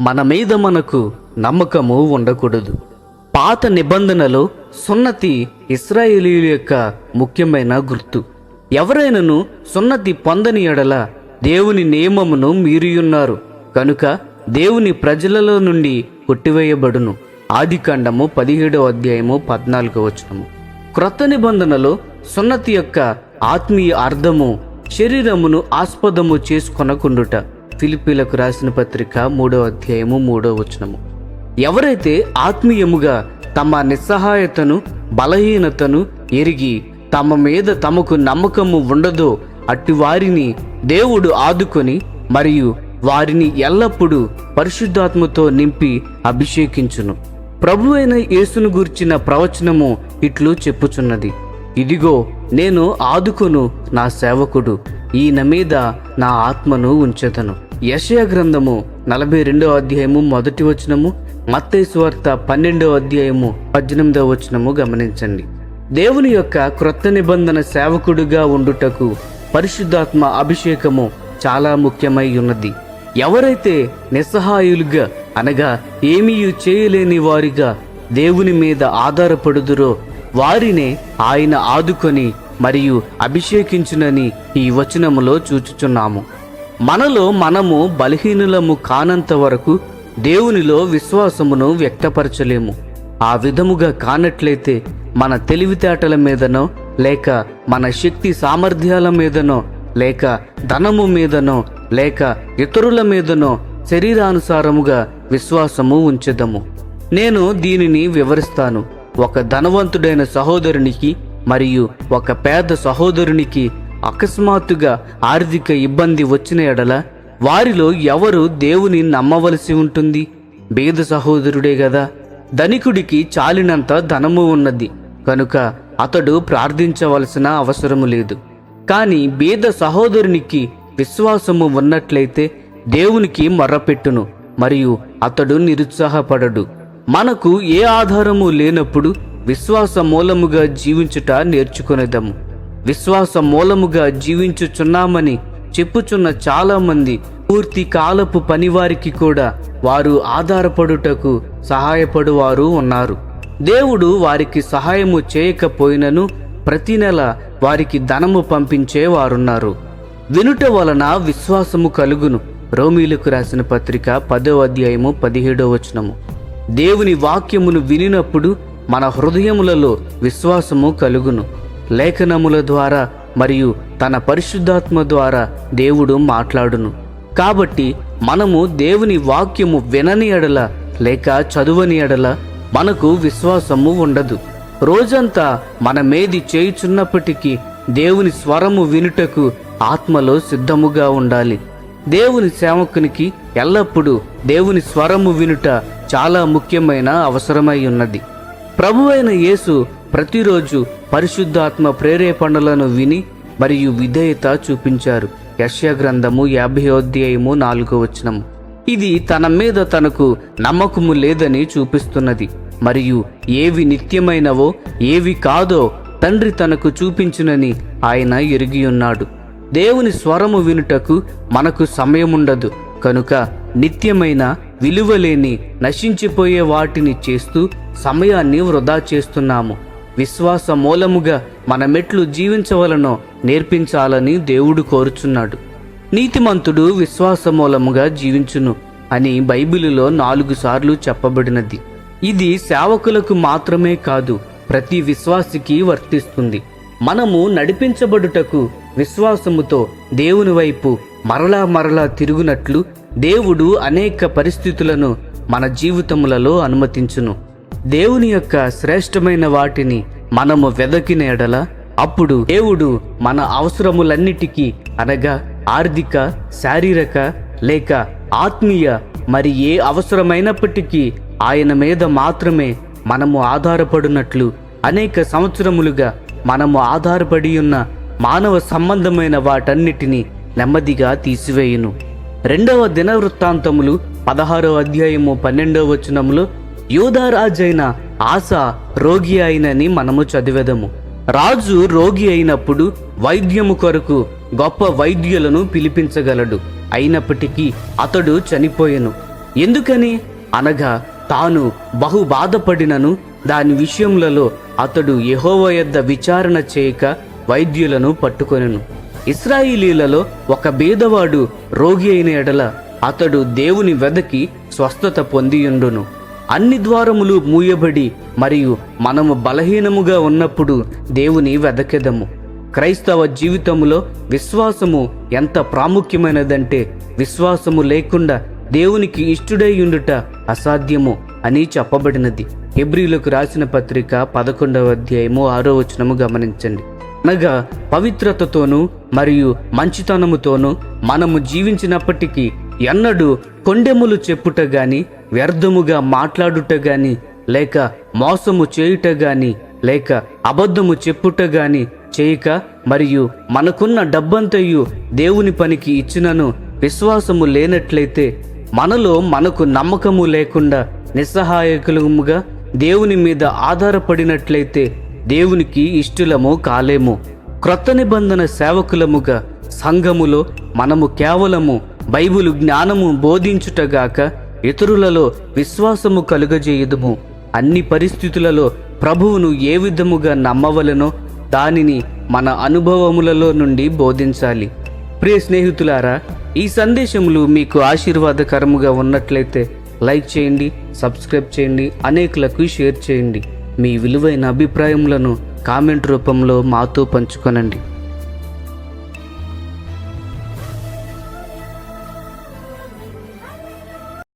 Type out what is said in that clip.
మన మీద మనకు నమ్మకము ఉండకూడదు. పాత నిబంధనలో సున్నతి ఇస్రాయేలీల యొక్క ముఖ్యమైన గుర్తు. ఎవరైనను సున్నతి పొందని ఎడల దేవుని నియమమును మీరియున్నారు. కనుక దేవుని ప్రజలలో నుండి కొట్టివేయబడును. ఆదికాండము పదిహేడవ అధ్యాయము పద్నాలుగో వచనము. క్రొత్త నిబంధనలో సున్నతి యొక్క ఆత్మీయ అర్థము శరీరమును ఆస్పదము చేసుకొనకుండుట. ఫిలిపీలకు రాసిన పత్రిక మూడో అధ్యాయము మూడో వచనము. ఎవరైతే ఆత్మీయముగా తమ నిస్సహాయతను బలహీనతను ఎరిగి తమ మీద తమకు నమ్మకము ఉండదో అట్టి వారిని దేవుడు ఆదుకొని మరియు వారిని ఎల్లప్పుడూ పరిశుద్ధాత్మతో నింపి అభిషేకించును. ప్రభు అయిన యేసును గూర్చిన ప్రవచనము ఇట్లు చెప్పుచున్నది. ఇదిగో నేను ఆదుకొను నా సేవకుడు ఈయన మీద నా ఆత్మను ఉంచెదను. యశయ గ్రంథము నలభై రెండవ అధ్యాయము మొదటి వచనము మత్తైస్వార్త పన్నెండవ అధ్యాయము పద్దెనిమిదవ వచనము గమనించండి. దేవుని యొక్క క్రొత్త నిబంధన సేవకుడిగా ఉండుటకు పరిశుద్ధాత్మ అభిషేకము చాలా ముఖ్యమై ఉన్నది. ఎవరైతే నిస్సహాయులుగా అనగా ఏమీ చేయలేని వారిగా దేవుని మీద ఆధారపడుదురో వారినే ఆయన ఆదుకొని మరియు అభిషేకించునని ఈ వచనములో చూచుచున్నాము. మనలో మనము బలహీనులము కానంత వరకు దేవునిలో విశ్వాసమును వ్యక్తపరచలేము. ఆ విధముగా కానట్లయితే మన తెలివితేటల మీదనో లేక మన శక్తి సామర్థ్యాల మీదనో లేక ధనము మీదనో లేక ఇతరుల మీదనో శరీరానుసారముగా విశ్వాసము ఉంచదము. నేను దీనిని వివరిస్తాను. ఒక ధనవంతుడైన సహోదరునికి మరియు ఒక పేద సహోదరునికి అకస్మాత్తుగా ఆర్థిక ఇబ్బంది వచ్చిన ఎడల వారిలో ఎవరు దేవుని నమ్మవలసి ఉంటుంది? బీద సహోదరుడే గదా ధనికుడికి చాలినంత ధనము ఉన్నది. కనుక అతడు ప్రార్థించవలసిన అవసరము లేదు. కానీ బీద సహోదరునికి విశ్వాసము ఉన్నట్లయితే దేవునికి మర్రపెట్టును మరియు అతడు నిరుత్సాహపడడు. మనకు ఏ ఆధారము లేనప్పుడు విశ్వాస మూలముగా జీవించుట నేర్చుకునేదము. విశ్వాస మూలముగా జీవించుచున్నామని చెప్పుచున్న చాలామంది పూర్తి కాలపు పనివారికి కూడా వారు ఆధారపడుటకు సహాయపడువారు ఉన్నారు. దేవుడు వారికి సహాయము చేయకపోయినను ప్రతి నెల వారికి ధనము పంపించేవారున్నారు వినుట వలన విశ్వాసము కలుగును. రోమీలకు రాసిన పత్రిక పదో అధ్యాయము పదిహేడో వచనము. దేవుని వాక్యమును వినినప్పుడు మన హృదయములలో విశ్వాసము కలుగును. లేఖనముల ద్వారా మరియు తన పరిశుద్ధాత్మ ద్వారా దేవుడు మాట్లాడును. కాబట్టి మనము దేవుని వాక్యము వినని ఎడల లేక చదువని ఎడల మనకు విశ్వాసము ఉండదు. రోజంతా మనమేది చేయుచున్నప్పటికీ దేవుని స్వరము వినుటకు ఆత్మలో సిద్ధముగా ఉండాలి. దేవుని సేవకునికి ఎల్లప్పుడూ దేవుని స్వరము వినుట చాలా ముఖ్యమైన అవసరమై ఉన్నది. ప్రభువైన యేసు ప్రతిరోజు పరిశుద్ధాత్మ ప్రేరేపణలను విని మరియు విధేయత చూపించారు. యశ్య గ్రంథము యాభై అధ్యాయము నాలుగో వచనము. ఇది తన మీద తనకు నమ్మకము లేదని చూపిస్తున్నది. మరియు ఏవి నిత్యమైనవో ఏవి కాదో తండ్రి తనకు చూపించునని ఆయన ఎరిగి ఉన్నాడు. దేవుని స్వరము వినుటకు మనకు సమయముండదు. కనుక నిత్యమైన విలువలేని నశించిపోయే వాటిని చేస్తూ సమయాన్ని వృధా చేస్తున్నాము. విశ్వాస మూలముగా మన మెట్లు జీవించవలనో నేర్పించాలని దేవుడు కోరుచున్నాడు. నీతిమంతుడు విశ్వాస మూలముగా జీవించును అని బైబిలులో నాలుగు సార్లు చెప్పబడినది. ఇది సేవకులకు మాత్రమే కాదు ప్రతి విశ్వాసికి వర్తిస్తుంది. మనము నడిపించబడుటకు విశ్వాసముతో దేవుని వైపు మరలా మరలా తిరుగునట్లు దేవుడు అనేక పరిస్థితులను మన జీవితములలో అనుమతించును. దేవుని యొక్క శ్రేష్టమైన వాటిని మనము వెదకిన ఎడల అప్పుడు దేవుడు మన అవసరములన్నిటికీ అనగా ఆర్థిక శారీరక లేక ఆత్మీయ మరి ఏ అవసరమైనప్పటికీ ఆయన మీద మాత్రమే మనము ఆధారపడినట్లు అనేక సంవత్సరములుగా మనము ఆధారపడి ఉన్న మానవ సంబంధమైన వాటన్నిటిని నెమ్మదిగా తీసివేయును. రెండవ దినవృత్తాంతములు పదహారో అధ్యాయము పన్నెండవ వచనములో యూదారాజైన ఆశ రోగి అయినని మనము చదివెదము. రాజు రోగి అయినప్పుడు వైద్యము కొరకు గొప్ప వైద్యులను పిలిపించగలడు. అయినప్పటికీ అతడు చనిపోయెను. ఎందుకని? అనగా తాను బహు బాధపడినను దాని విషయములలో అతడు యహోవ యొద్ద విచారణ చేయక వైద్యులను పట్టుకొనెను. ఇస్రాయిలీలలో ఒక బీదవాడు రోగి అయిన ఎడల అతడు దేవుని వెదకి స్వస్థత పొందియుండును. అన్ని ద్వారములు మూయబడి మరియు మనము బలహీనముగా ఉన్నప్పుడు దేవుని వెదకెదము. క్రైస్తవ జీవితములో విశ్వాసము ఎంత ప్రాముఖ్యమైనదంటే విశ్వాసము లేకుండా దేవునికి ఇష్టుడై ఉండుట అసాధ్యము అని చెప్పబడినది. హెబ్రిలకు రాసిన పత్రిక పదకొండవ అధ్యాయము ఆరో వచనము గమనించండి. అనగా పవిత్రతతోనూ మరియు మంచితనముతోనూ మనము జీవించినప్పటికీ ఎన్నడూ కొండెములు చెప్పుట గాని వ్యర్థముగా మాట్లాడుట గాని లేక మోసము చేయుట గాని లేక అబద్ధము చెప్పుట గాని చేయక మరియు మనకున్న డబ్బంతయు దేవుని పనికి ఇచ్చినను విశ్వాసము లేనట్లయితే మనలో మనకు నమ్మకము లేకుండా నిస్సహాయకులముగా దేవుని మీద ఆధారపడినట్లయితే దేవునికి ఇష్టలము కాలేము. క్రొత్త నిబంధన సేవకులముగా సంఘములో మనము కేవలము బైబిలు జ్ఞానము బోధించుటగాక ఇతరులలో విశ్వాసము కలుగజేయుదుము. అన్ని పరిస్థితులలో ప్రభువును ఏ విధముగా నమ్మవలనో దానిని మన అనుభవములలో నుండి బోధించాలి. ప్రియ స్నేహితులారా ఈ సందేశములు మీకు ఆశీర్వాదకరముగా ఉన్నట్లయితే లైక్ చేయండి సబ్స్క్రైబ్ చేయండి అనేకులకు షేర్ చేయండి. మీ విలువైన అభిప్రాయములను కామెంట్ రూపంలో మాతో పంచుకొనండి.